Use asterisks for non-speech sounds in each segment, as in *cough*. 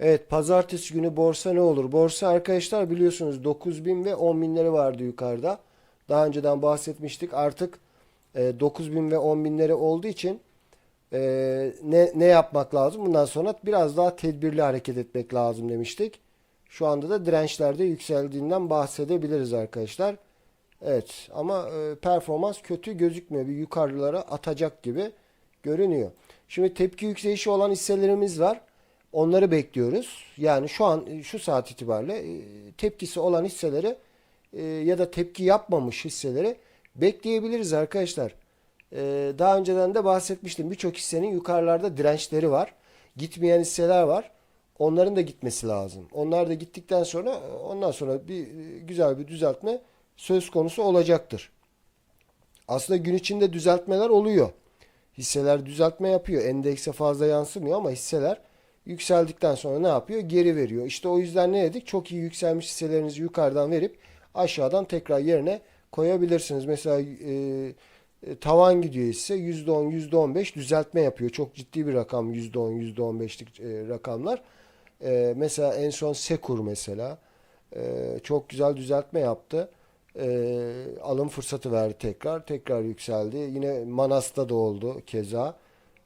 Evet pazartesi günü borsa ne olur? Borsa arkadaşlar biliyorsunuz 9000 ve 10.000'leri vardı yukarıda. Daha önceden bahsetmiştik. Artık e, 9000 ve 10.000'leri olduğu için e, ne, ne yapmak lazım? Bundan sonra biraz daha tedbirli hareket etmek lazım demiştik. Şu anda da dirençlerde yükseldiğinden bahsedebiliriz arkadaşlar. Evet ama e, performans kötü gözükmüyor. Bir yukarılara atacak gibi görünüyor. Şimdi tepki yükselişi olan hisselerimiz var. Onları bekliyoruz. Yani şu an şu saat itibariyle e, tepkisi olan hisseleri e, ya da tepki yapmamış hisseleri bekleyebiliriz arkadaşlar. E, Daha önceden de bahsetmiştim. Birçok hissenin yukarılarda dirençleri var. Gitmeyen hisseler var. Onların da gitmesi lazım. Onlar da gittikten sonra ondan sonra bir güzel bir düzeltme söz konusu olacaktır. Aslında gün içinde düzeltmeler oluyor. Hisseler düzeltme yapıyor. Endekse fazla yansımıyor ama hisseler yükseldikten sonra ne yapıyor? Geri veriyor. İşte o yüzden ne dedik? Çok iyi yükselmiş hisselerinizi yukarıdan verip aşağıdan tekrar yerine koyabilirsiniz. Mesela e, e, tavan gidiyor hisse %10, %15 düzeltme yapıyor. Çok ciddi bir rakam %10, %15'lik e, rakamlar. E, mesela en son Sekur mesela e, çok güzel düzeltme yaptı. E, alım fırsatı verdi tekrar. Tekrar yükseldi. Yine Manas'ta da oldu keza.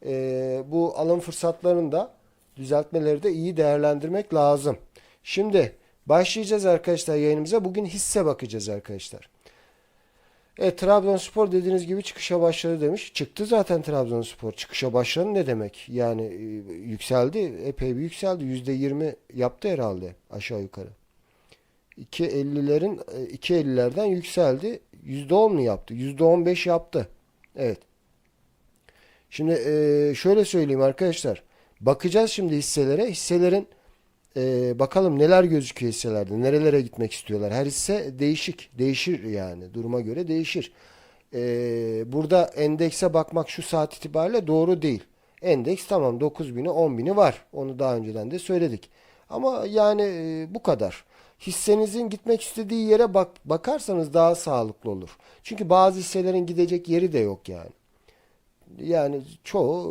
E, bu alım fırsatlarını da düzeltmeleri de iyi değerlendirmek lazım. Şimdi başlayacağız arkadaşlar yayınımıza. Bugün hisse bakacağız arkadaşlar. Evet Trabzonspor dediğiniz gibi çıkışa başladı demiş. Çıktı zaten Trabzonspor. Çıkışa başladı ne demek? Yani e, yükseldi. Epey bir yükseldi. %20 yaptı herhalde aşağı yukarı. 2.50'lerin e, 2.50'lerden yükseldi. %10 mu yaptı? %15 yaptı. Evet. Şimdi e, şöyle söyleyeyim arkadaşlar. Bakacağız şimdi hisselere. Hisselerin e, bakalım neler gözüküyor hisselerde. Nerelere gitmek istiyorlar. Her hisse değişik. Değişir yani. Duruma göre değişir. E, burada endekse bakmak şu saat itibariyle doğru değil. Endeks tamam 9000'i 10.000'i var. Onu daha önceden de söyledik. Ama yani e, bu kadar. Hissenizin gitmek istediği yere bak bakarsanız daha sağlıklı olur. Çünkü bazı hisselerin gidecek yeri de yok yani. Yani çoğu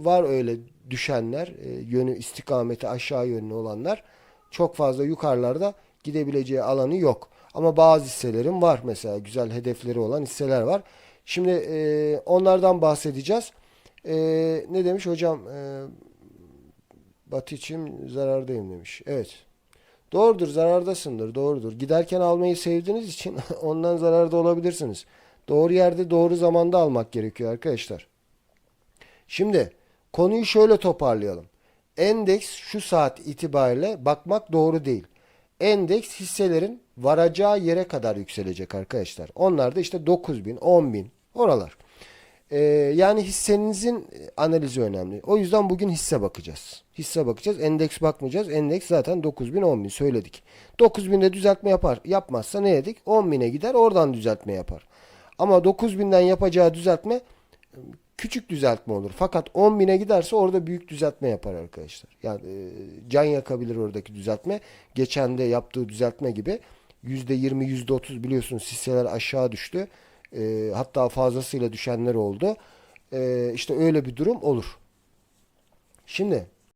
e, var öyle düşenler, e, yönü istikameti aşağı yönlü olanlar. Çok fazla yukarılarda gidebileceği alanı yok. Ama bazı hisselerin var mesela güzel hedefleri olan hisseler var. Şimdi e, onlardan bahsedeceğiz. E, ne demiş hocam? E, Batı için zarardayım demiş. Evet. Doğrudur zarardasındır doğrudur. Giderken almayı sevdiğiniz için *laughs* ondan zararda olabilirsiniz. Doğru yerde doğru zamanda almak gerekiyor arkadaşlar. Şimdi konuyu şöyle toparlayalım. Endeks şu saat itibariyle bakmak doğru değil. Endeks hisselerin varacağı yere kadar yükselecek arkadaşlar. Onlar da işte 9000, 10000 oralar. Ee, yani hissenizin analizi önemli. O yüzden bugün hisse bakacağız. Hisse bakacağız. Endeks bakmayacağız. Endeks zaten 9000 10000 söyledik. 9000'de düzeltme yapar. Yapmazsa ne dedik? 10000'e gider oradan düzeltme yapar. Ama 9000'den yapacağı düzeltme küçük düzeltme olur. Fakat 10.000'e giderse orada büyük düzeltme yapar arkadaşlar. Yani e, can yakabilir oradaki düzeltme. Geçen de yaptığı düzeltme gibi %20 %30 biliyorsunuz hisseler aşağı düştü. E, hatta fazlasıyla düşenler oldu. E, işte öyle bir durum olur. Şimdi